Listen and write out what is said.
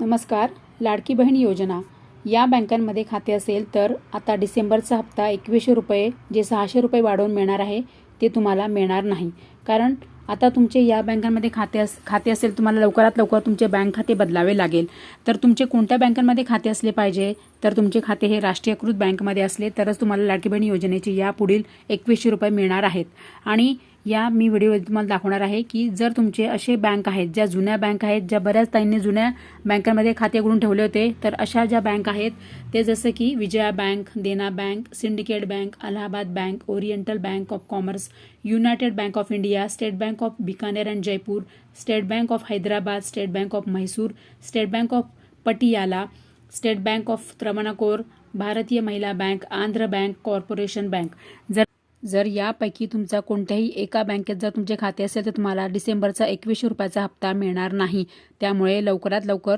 नमस्कार लाडकी बहीण योजना. या बँकांमध्ये खाते असेल तर आता डिसेंबरचा हप्ता एकवीसशे रुपये जे सहाशे रुपये वाढवून मिळणार आहे ते तुम्हाला मिळणार नाही. कारण आता तुमचे या बँकांमध्ये खाते अस खाते असेल तुम्हाला लवकरात लवकर तुमचे बँक खाते बदलावे लागेल. तर तुमचे कोणत्या बँकांमध्ये खाते असले पाहिजे? तर तुमचे खाते हे राष्ट्रीयकृत बँकमध्ये असले तरच तुम्हाला लाडकी बहीण योजनेची या पुढील एकवीसशे रुपये मिळणार आहेत. आणि या मी व्हिडिओ तुम्हाला दाखवणार आहे की जर तुमचे असे बँक आहेत ज्या जुन्या बँक आहेत ज्या बऱ्याच ताईंनी जुन्या बँकांमध्ये खाते उघडून ठेवले होते तर अशा ज्या बँक आहेत ते जसं की Vijaya bank Dena bank syndicate bank Allahabad bank oriental bank of commerce united bank of India state bank of Bikaner and Jaipur state bank of Hyderabad state bank of Mysore state bank of Patiala state bank of Travancore Bharatiya Mahila bank Andhra bank corporation bank. जर जर यापैकी तुमचा कोणत्याही एका बँकेत जर तुमचे खाते असेल तर तुम्हाला डिसेंबरचा एकवीसशे रुपयाचा हप्ता मिळणार नाही. त्यामुळे लवकरात लवकर